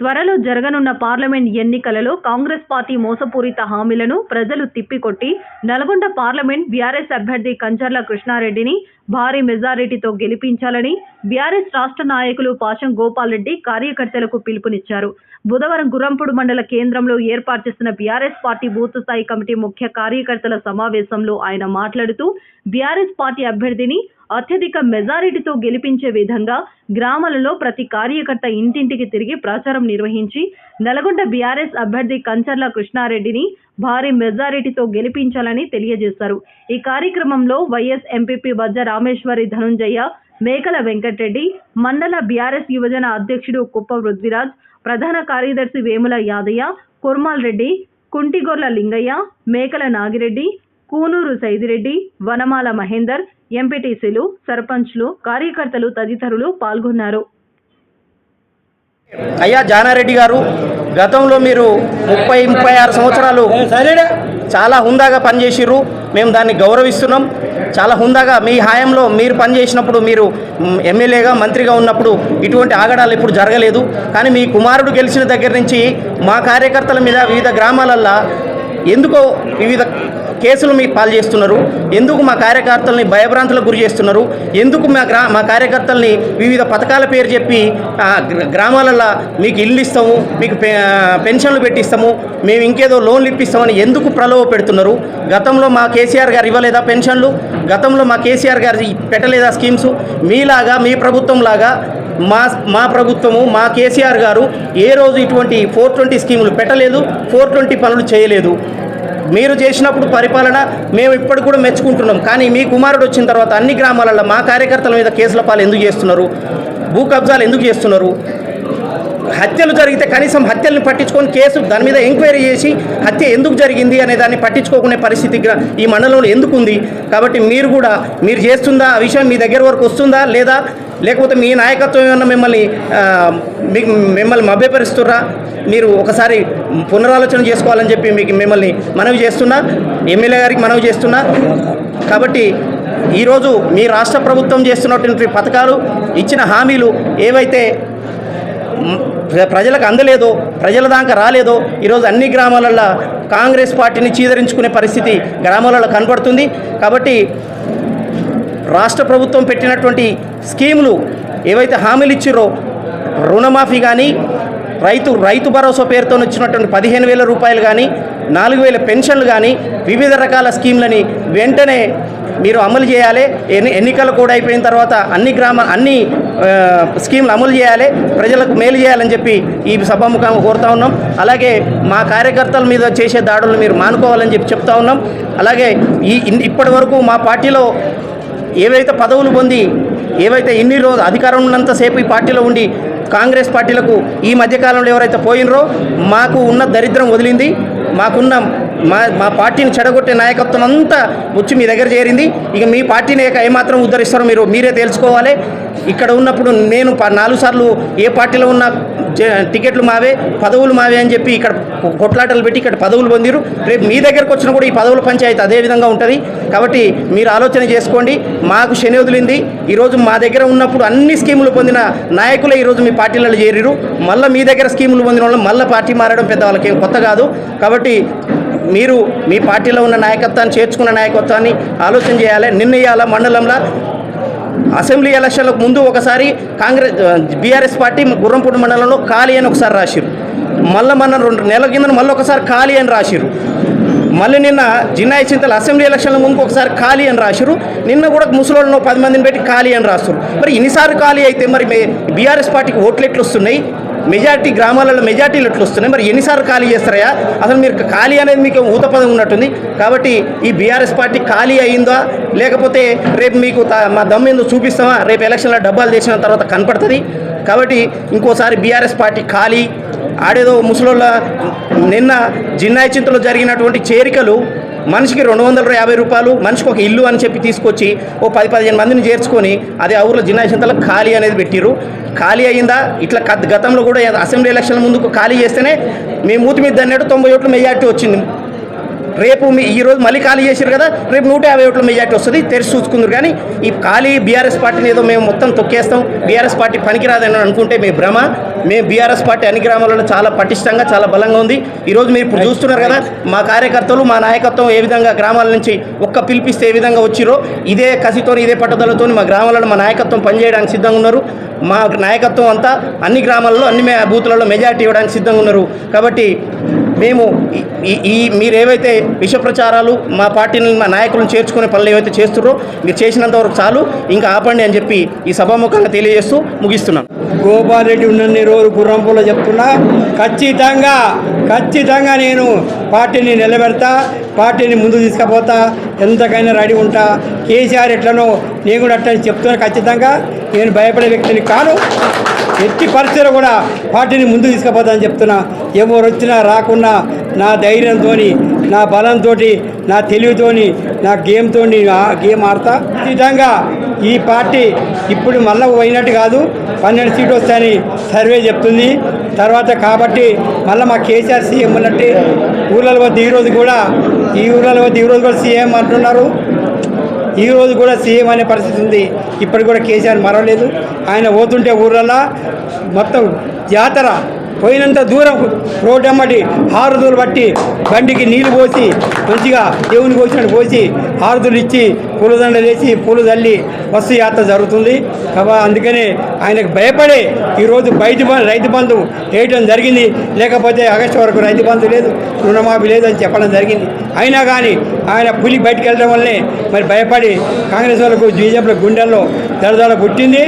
త్వరలో జరగనున్న పార్లమెంట్ ఎన్నికలలో కాంగ్రెస్ పార్టీ మోసపూరిత హామీలను ప్రజలు తిప్పికొట్టి నల్గొండ పార్లమెంట్ బీఆర్ఎస్ అభ్యర్థి కంచర్ల కృష్ణారెడ్డిని భారీ మెజారిటీతో గెలిపించాలని బీఆర్ఎస్ రాష్ట్ర నాయకులు పాషం గోపాల్రెడ్డి కార్యకర్తలకు పిలుపునిచ్చారు. బుధవారం గుర్రంపుడు మండల కేంద్రంలో ఏర్పాటు చేసిన బీఆర్ఎస్ పార్టీ బూత్ స్థాయి కమిటీ ముఖ్య కార్యకర్తల సమావేశంలో ఆయన మాట్లాడుతూ బీఆర్ఎస్ పార్టీ అభ్యర్థిని అత్యధిక మెజారిటీతో గెలిపించే విధంగా గ్రామాలలో ప్రతి కార్యకర్త ఇంటింటికి తిరిగి ప్రచారం నిర్వహించి నల్గొండ బీఆర్ఎస్ అభ్యర్థి కంచర్ల కృష్ణారెడ్డిని భారీ మెజారిటీతో గెలిపించాలని తెలియజేశారు. ఈ కార్యక్రమంలో వైఎస్ ఎంపీపీ వజ్ర రామేశ్వరి ధనుంజయ మేకల వెంకటరెడ్డి మండల బీఆర్ఎస్ యువజన అధ్యక్షుడు కుప్ప పృథ్వీరాజ్ ప్రధాన కార్యదర్శి వేముల యాదయ్య కుర్మాల్ రెడ్డి కుంటిగొర్ల లింగయ్య మేకల నాగిరెడ్డి కూనూరు సైదిరెడ్డి వనమాల మహేందర్ ఎంపీటీసీలు సర్పంచ్లు కార్యకర్తలు తదితరులు పాల్గొన్నారు. అయ్యా జానారెడ్డి గారు గతంలో మీరు ముప్పై ముప్పై ఆరు సంవత్సరాలు చాలా హుందాగా పనిచేసిర్రు. మేము దాన్ని గౌరవిస్తున్నాం. చాలా హుందాగా మీ హాయంలో మీరు పనిచేసినప్పుడు మీరు ఎమ్మెల్యేగా మంత్రిగా ఉన్నప్పుడు ఇటువంటి ఆగడాలు ఇప్పుడు జరగలేదు. కానీ మీ కుమారుడు గెలిచిన దగ్గర నుంచి మా కార్యకర్తల మీద వివిధ గ్రామాలల్లో ఎందుకో వివిధ కేసులు మీకు పాలు చేస్తున్నారు? ఎందుకు మా కార్యకర్తల్ని భయభ్రాంతులకు గురి చేస్తున్నారు? ఎందుకు మా గ్రా మా కార్యకర్తల్ని వివిధ పథకాల పేరు చెప్పి గ్రామాలలో మీకు ఇల్లు ఇస్తాము మీకు పె- పెన్షన్లు పెట్టిస్తాము మేము ఇంకేదో లోన్లు ఇప్పిస్తామని ఎందుకు ప్రలోభ పెడుతున్నారు? గతంలో మా కేసీఆర్ గారు ఇవ్వలేదా పెన్షన్లు? గతంలో మా కేసీఆర్ గారు పెట్టలేదా స్కీమ్స్? మీలాగా మీ ప్రభుత్వం లాగా మా మా ప్రభుత్వము మా కేసీఆర్ గారు ఏ రోజు ఇటువంటి ఫోర్ ట్వంటీ స్కీములు పెట్టలేదు ఫోర్ ట్వంటీ పనులు చేయలేదు. మీరు చేసినప్పుడు పరిపాలన మేము ఇప్పటికి కూడా మెచ్చుకుంటున్నాం. కానీ మీ కుమారుడు వచ్చిన తర్వాత అన్ని గ్రామాలలో మా కార్యకర్తల మీద కేసుల పాలు ఎందుకు చేస్తున్నారు? భూ కబ్జాలు ఎందుకు చేస్తున్నారు? హత్యలు జరిగితే కనీసం హత్యల్ని పట్టించుకొని కేసు దాని మీద ఎంక్వైరీ చేసి హత్య ఎందుకు జరిగింది అనే దాన్ని పట్టించుకోకునే పరిస్థితి ఈ మండలంలో ఎందుకు ఉంది? కాబట్టి మీరు కూడా మీరు చేస్తుందా? ఆ విషయం మీ దగ్గర వరకు వస్తుందా? లేదా లేకపోతే మీ నాయకత్వం ఏమన్నా మిమ్మల్ని మిమ్మల్ని మభ్యపరుస్తురా మీరు ఒకసారి పునరాలోచన చేసుకోవాలని చెప్పి మీకు మిమ్మల్ని మనవి చేస్తున్నా ఎమ్మెల్యే గారికి మనవి చేస్తున్నా. కాబట్టి ఈరోజు మీ రాష్ట్ర ప్రభుత్వం చేస్తున్నటువంటి పథకాలు ఇచ్చిన హామీలు ఏవైతే ప్రజలకు అందలేదో ప్రజల దాకా రాలేదో ఈరోజు అన్ని గ్రామాలలో కాంగ్రెస్ పార్టీని చీదరించుకునే పరిస్థితి గ్రామాలలో కనబడుతుంది. కాబట్టి రాష్ట్ర ప్రభుత్వం పెట్టినటువంటి స్కీములు ఏవైతే హామీలు ఇచ్చిరో రుణమాఫీ కానీ రైతు రైతు భరోసా పేరుతో వచ్చినటువంటి పదిహేను వేల రూపాయలు కానీ నాలుగు వేల పెన్షన్లు కానీ వివిధ రకాల స్కీమ్లని వెంటనే మీరు అమలు చేయాలి. ఎన్ని ఎన్నికలు కూడా అయిపోయిన తర్వాత అన్ని గ్రామ అన్ని స్కీమ్లు అమలు చేయాలి. ప్రజలకు మేలు చేయాలని చెప్పి ఈ సభాముఖంగా కోరుతా ఉన్నాం. అలాగే మా కార్యకర్తల మీద చేసే దాడులు మీరు మానుకోవాలని చెప్పి చెప్తా ఉన్నాం. అలాగే ఈ ఇప్పటి వరకు మా పార్టీలో ఏవైతే పదవులు పొంది ఏవైతే ఇన్ని రోజు అధికారం ఉన్నంతసేపు ఈ పార్టీలో ఉండి కాంగ్రెస్ పార్టీలకు ఈ మధ్యకాలంలో ఎవరైతే పోయినరో మాకు ఉన్న దరిద్రం వదిలింది. మాకున్న మా మా పార్టీని చెడగొట్టే నాయకత్వం అంతా వచ్చి మీ దగ్గర చేరింది. ఇక మీ పార్టీని ఇక ఏమాత్రం ఉద్ధరిస్తారో మీరు మీరే తెలుసుకోవాలి. ఇక్కడ ఉన్నప్పుడు నేను ప- నాలుగు సార్లు ఏ పార్టీలో ఉన్న జ- టికెట్లు మావే పదవులు మావే అని చెప్పి ఇక్కడ కొట్లాటలు పెట్టి ఇక్కడ పదవులు పొందిరు. రేపు మీ దగ్గరకు వచ్చిన కూడా ఈ పదవుల పంచాయతీ అదే విధంగా ఉంటుంది. కాబట్టి మీరు ఆలోచన చేసుకోండి. మాకు శని వదిలింది. ఈరోజు మా దగ్గర ఉన్నప్పుడు అన్ని స్కీములు పొందిన నాయకులే ఈరోజు మీ పార్టీలలో చేరిరు మళ్ళీ మీ దగ్గర స్కీములు పొందిన వాళ్ళు మళ్ళీ పార్టీ మారడం పెద్ద వాళ్ళకి కొత్త కాదు. కాబట్టి మీరు మీ పార్టీలో ఉన్న నాయకత్వాన్ని చేర్చుకున్న నాయకత్వాన్ని ఆలోచన చేయాలి నిర్ణయాల మండలంలో? అసెంబ్లీ ఎలక్షన్లకు ముందు ఒకసారి కాంగ్రెస్ బీఆర్ఎస్ పార్టీ గుర్రంపూడి మండలంలో ఖాళీ అని ఒకసారి రాసిరు మళ్ళీ మన రెండు నెలల కింద మళ్ళీ ఒకసారి ఖాళీ అని రాసిరు మళ్ళీ నిన్న జిన్నాయి చింతల అసెంబ్లీ ఎలక్షన్ల ముందు ఒకసారి ఖాళీ అని రాసిరు నిన్న కూడా ముసలోళ్ళను పది మందిని పెట్టి ఖాళీ అని రాస్తారు మరి ఇన్నిసార్లు ఖాళీ అయితే మరి బీఆర్ఎస్ పార్టీకి ఓట్లు ఎట్లు వస్తున్నాయి మెజార్టీ గ్రామాలలో మెజార్టీలు ఎట్లు వస్తున్నాయి మరి ఎన్నిసార్లు ఖాళీ చేస్తారయా? అసలు మీరు ఖాళీ అనేది మీకు ఊతపదం ఉన్నట్టుంది. కాబట్టి ఈ బీఆర్ఎస్ పార్టీ ఖాళీ అయిందా? లేకపోతే రేపు మీకు త- మా దమ్మేందో చూపిస్తామా? రేపు ఎలక్షన్లో డబ్బాలు చేసిన తర్వాత కనపడుతుంది. కాబట్టి ఇంకోసారి బీఆర్ఎస్ పార్టీ ఖాళీ. ఆడేదో ముసలోళ్ళ నిన్న జిన్నాయి చింతలో జరిగినటువంటి చేరికలు మనిషికి రెండు వందల యాభై రూపాయలు మనిషికి ఒక ఇల్లు అని చెప్పి తీసుకొచ్చి ఓ పది పదిహేను మందిని చేర్చుకొని అదే ఆ ఊర్లో జిన్నాయి చింతలకు ఖాళీ అనేది పెట్టిరు ఖాళీ అయిందా ఇట్లా గత- గతంలో కూడా అసెంబ్లీ ఎలక్షన్ల ముందుకు ఖాళీ చేస్తేనే మీ మూతి మీద అన్నట్టు తొంభై ఓట్లు మెజార్టీ వచ్చింది. రేపు మీ ఈరోజు మళ్ళీ ఖాళీ చేశారు కదా రేపు నూట యాభై ఓట్ల మెజార్టీ వస్తుంది తెరిచి చూసుకుందరు. కానీ ఈ ఖాళీ బీఆర్ఎస్ పార్టీని ఏదో మేము మొత్తం తొక్కేస్తాం బీఆర్ఎస్ పార్టీ పనికిరాదని అనుకుంటే మీ భ్రమ. మేము బీఆర్ఎస్ పార్టీ అన్ని గ్రామాలలో చాలా పటిష్టంగా చాలా బలంగా ఉంది. ఈరోజు మీరు ఇప్పుడు చూస్తున్నారు కదా మా కార్యకర్తలు మా నాయకత్వం ఏ విధంగా గ్రామాల నుంచి ఒక్క పిలిపిస్తే ఏ విధంగా వచ్చిరో ఇదే కసితో ఇదే పట్టుదలతో మా గ్రామాలలో మా నాయకత్వం పనిచేయడానికి సిద్ధంగా ఉన్నారు. మా నాయకత్వం అంతా అన్ని గ్రామాల్లో అన్ని బూతులలో మెజార్టీ ఇవ్వడానికి సిద్ధంగా ఉన్నారు. కాబట్టి మేము ఈ- ఈ- విష ప్రచారాలు మా పార్టీని మా నాయకులను చేర్చుకునే పనులు ఏవైతే చేస్తున్నారో మీరు చేసినంత వరకు చాలు. ఇంకా ఆపండి అని చెప్పి ఈ సభాముఖంగా తెలియజేస్తూ ముగిస్తున్నాను గోపాల్ రెడ్డి ఉన్నన్ని రోజు గుర్రంపులో చెప్తున్నా ఖచ్చితంగా ఖచ్చితంగా నేను పార్టీని నిలబెడతా పార్టీని ముందు తీసుకుపోతా ఎంతకైనా రెడీ ఉంటా. కేసీఆర్ ఎట్లనో నేను కూడా అట్లని చెప్తున్నా ఖచ్చితంగా. నేను భయపడే వ్యక్తిని కాను. ఎట్టి పరిస్థితుల్లో కూడా పార్టీని ముందు తీసుకుపోతానని చెప్తున్నా. ఎవరు వచ్చినా రాకున్నా నా ధైర్యంతో నా బలంతో నా తెలివితోని నా గేమ్తో గేమ్ ఆడతా. ఖచ్చితంగా ఈ పార్టీ ఇప్పుడు మళ్ళీ పోయినట్టు కాదు. పన్నెండు సీట్లు వస్తాయని సర్వే చెప్తుంది. తర్వాత కాబట్టి మళ్ళీ మా కేసీఆర్ సీఎం ఉన్నట్టు. ఊళ్ళలో వద్ద ఈరోజు కూడా ఈ ఊళ్ళలో వద్ద ఈరోజు కూడా సీఎం అంటున్నారు. ఈరోజు కూడా సీఎం అనే పరిస్థితి ఉంది. ఇప్పటికి కూడా కేసీఆర్ మరవలేదు. ఆయన పోతుంటే ఊర్లలో మొత్తం జాతర పోయినంత దూరం రోడ్డు అమ్మటి హారతులు బట్టి బండికి నీళ్ళు పోసి మంచిగా దేవుని పోసినట్టు పోసి హారతులు ఇచ్చి పూలదండలు వేసి పూలు తల్లి బస్సు యాత్ర జరుగుతుంది. కాబట్టి అందుకనే ఆయనకు భయపడే ఈరోజు బయట రైతు బంధు వేయడం జరిగింది. లేకపోతే ఆగస్టు వరకు రైతు బంధు లేదు రుణమాఫీ లేదు అని చెప్పడం జరిగింది. అయినా కానీ ఆయన పులి బయటకు వెళ్ళడం వల్లే మరి భయపడి కాంగ్రెస్ వాళ్ళకు బీజేపీ గుండెల్లో దళదళ పుట్టింది.